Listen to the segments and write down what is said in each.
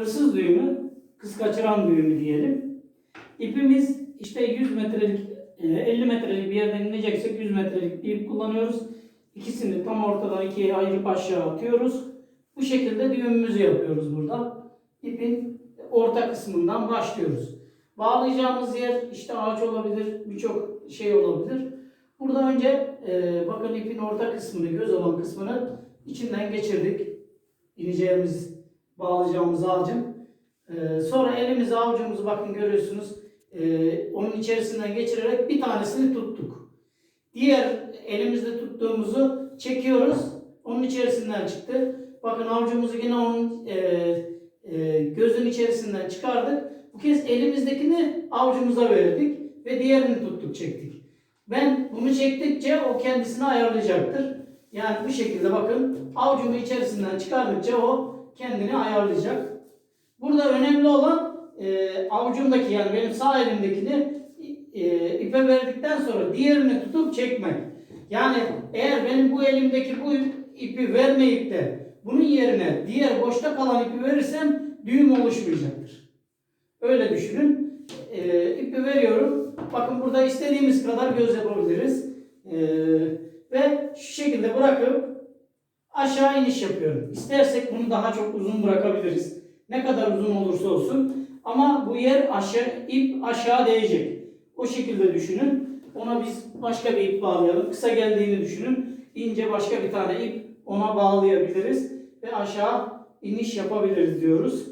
hırsız düğümü, kız kaçıran düğümü diyelim. İpimiz işte 100 metrelik, e, 50 metrelik bir yerden ineceksek 100 metrelik bir ip kullanıyoruz. İkisini tam ortadan ikiye ayırıp aşağı atıyoruz. Bu şekilde düğümümüzü yapıyoruz burada. İpin orta kısmından başlıyoruz. Bağlayacağımız yer işte ağaç olabilir, birçok şey olabilir. Burada önce e, bakın ipin orta kısmını, göz olan kısmını içinden geçirdik. İneceğimiz, bağlayacağımız ağacın. E, sonra elimizi, avucumuzu bakın görüyorsunuz. e, onun içerisinden geçirerek bir tanesini tuttuk. Diğer elimizde tuttuğumuzu çekiyoruz. Onun içerisinden çıktı. Bakın avucumuzu yine onun e, e, gözün içerisinden çıkardık. Bu kez elimizdekini avucumuza verdik ve diğerini tuttuk çektik. Ben bunu çektikçe o kendisini ayarlayacaktır. Yani bu şekilde bakın avucumu içerisinden çıkardıkça o kendini ayarlayacak. Burada önemli olan e, avucumdaki yani benim sağ elimdekini e, ipe verdikten sonra diğerini tutup çekmek. Yani eğer benim bu elimdeki bu ipi vermeyip de bunun yerine diğer boşta kalan ipi verirsem düğüm oluşmayacaktır. Öyle düşünün. E, ipi veriyorum. Bakın burada istediğimiz kadar göz yapabiliriz. E, ve şu şekilde bırakıp aşağı iniş yapıyorum. İstersek bunu daha çok uzun bırakabiliriz. Ne kadar uzun olursa olsun. Ama bu yer aşağı, ip aşağı değecek. O şekilde düşünün. Ona biz başka bir ip bağlayalım. Kısa geldiğini düşünün. İnce başka bir tane ip ona bağlayabiliriz. Ve aşağı iniş yapabiliriz diyoruz.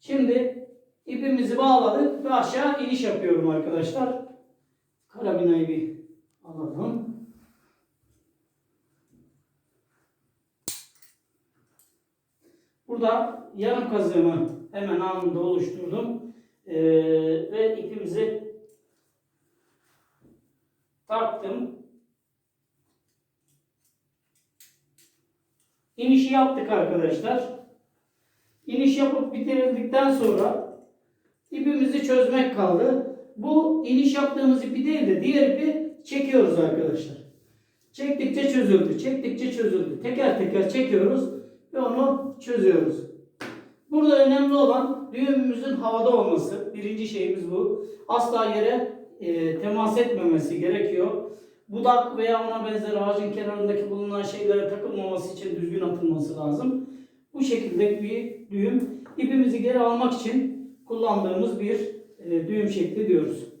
Şimdi ipimizi bağladık ve aşağı iniş yapıyorum arkadaşlar. Karabinayı bir alalım. Burada yarım kazığımı hemen anında oluşturdum. Ee, ve ipimizi taktım. İnişi yaptık arkadaşlar. İniş yapıp bitirildikten sonra ipimizi çözmek kaldı. Bu iniş yaptığımız ipi değil de diğer ipi çekiyoruz arkadaşlar. Çektikçe çözüldü, çektikçe çözüldü. Teker teker çekiyoruz ve onu çözüyoruz. Burada önemli olan düğümümüzün havada olması. Birinci şeyimiz bu. Asla yere e, temas etmemesi gerekiyor. Budak veya ona benzer ağacın kenarındaki bulunan şeylere takılmaması için düzgün atılması lazım. Bu şekilde bir düğüm ipimizi geri almak için kullandığımız bir e, düğüm şekli diyoruz.